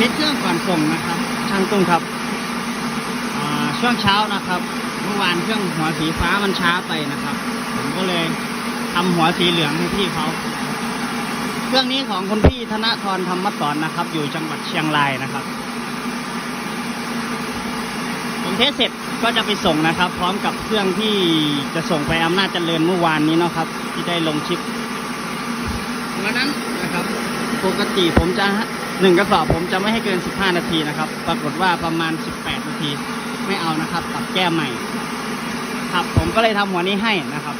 ช็คเครื่องก่อนส่งนะครับ ช่างตุ้งครับอ่าช่วงเช้านะครับ เมื่อวานเครื่องหัวสีฟ้ามันช้าไปนะครับ ผมก็เลยทำหัวสีเหลืองให้พี่เขาเครื่องนี้ของคุณพี่ธนทรธรรมสอนนะครับ อยู่จังหวัดเชียงรายนะครับผมเทสเสร็จก็จะไปส่งนะครับ พร้อมกับเครื่องที่จะส่งไปอำนาจเจริญเมื่อวานนี้เนาะครับ ที่ได้ลงชิปวันนั้นนะครับ ปกติผมจะ หนึ่งกระสอบผมจะไม่ให้เกิน 15 นาทีนะครับ ปรากฏว่าประมาณ 18 นาที ไม่เอานะครับปรับแก้ใหม่ ครับผมก็เลยทำหัวนี้ให้นะครับ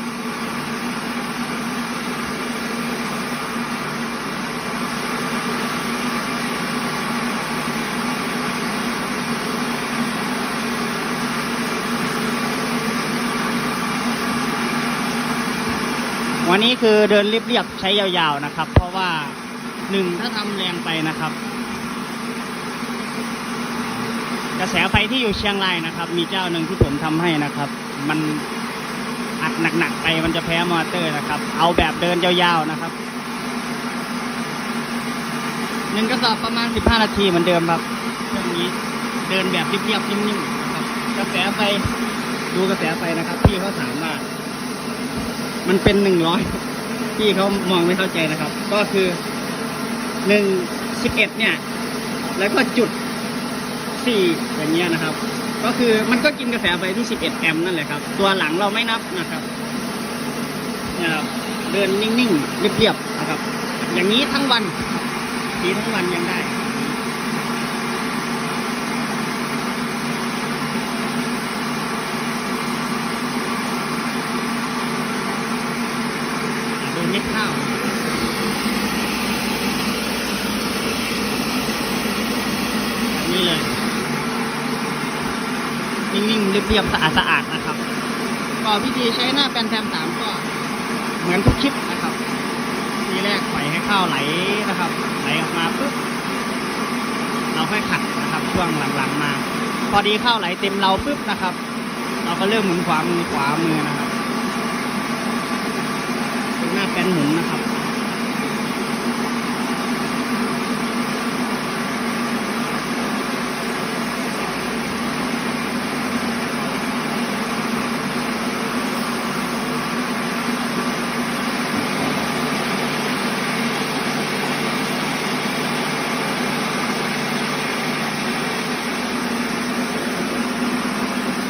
วันนี้คือเดินเรียบๆใช้ยาวๆนะครับ เพราะว่า หนึ่งถ้าทำแรงไปนะครับ กระแสไฟที่อยู่เชียงรายนะครับ มีเจ้าหนึ่งที่ผมทำให้นะครับ มันอัดหนักๆไปมันจะแพ้มอเตอร์นะครับ เอาแบบเดินยาวๆนะครับหนึ่งกระสอบประมาณ 15 นาทีเหมือนเดิมครับเรื่องนี้เดินแบบเรียบๆนิ่มๆนะครับ กระแสไฟดูกระแสไฟนะครับ พี่เขาถามว่ามันเป็นหนึ่งร้อยที่เขามองไม่เข้าใจนะครับ ก็คือ หนึ่งสิบเอ็ดเนี่ย แล้วก็จุดสี่อย่างเงี้ยนะครับ ก็คือมันก็กินกระแสไฟที่สิบเอ็ดแอมป์นั่นแหละครับ ตัวหลังเราไม่นับนะครับเนี่ยเดินนิ่งๆเรียบๆนะครับ อย่างนี้ทั้งวันทีทั้งวันยังได้เม็ดข้าวแบบนี้เลย นิ่งๆเรียบๆสะอาดๆนะครับก็พิธีใช้หน้าแปนแทมสามก็เหมือนทุกคลิปนะครับทีแรกปล่อยให้ข้าวไหลนะครับ ไหลออกมาปุ๊บเราค่อยขัดนะครับ ช่วงหลังๆมา พอดีข้าวไหลเต็มเราปุ๊บนะครับ เราก็เริ่มหมุนขวามือขวามือนะครับ หน้าแป้นหมุนนะครับ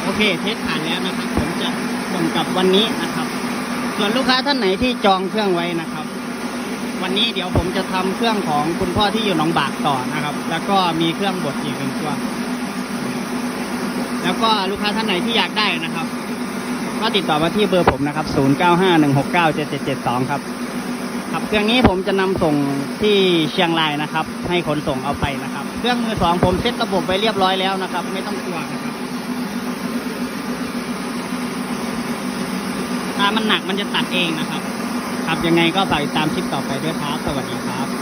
โอเคเทสผ่านแล้วนะครับ ผมจะส่งกลับวันนี้นะครับ ส่วนลูกค้าท่านไหนที่จองเครื่องไว้นะครับ วันนี้เดี๋ยวผมจะทำเครื่องของคุณพ่อที่อยู่หนองบากต่อนะครับ แล้วก็มีเครื่องบดอีกหนึ่งตัว แล้วก็ลูกค้าท่านไหนที่อยากได้นะครับ ก็ติดต่อมาที่เบอร์ผมนะครับ 0951697772 ครับครับเครื่องนี้ผมจะนำส่งที่เชียงรายนะครับ ให้ขนส่งเอาไปนะครับ เครื่องมือสองผมเซ็ตระบบไว้เรียบร้อยแล้วนะครับ ไม่ต้องกลัวนะครับามันหนักมันจะตัดเองนะครับ ครับยังไงก็ฝากติดตามคลิปต่อไปด้วยครับ สวัสดีครับ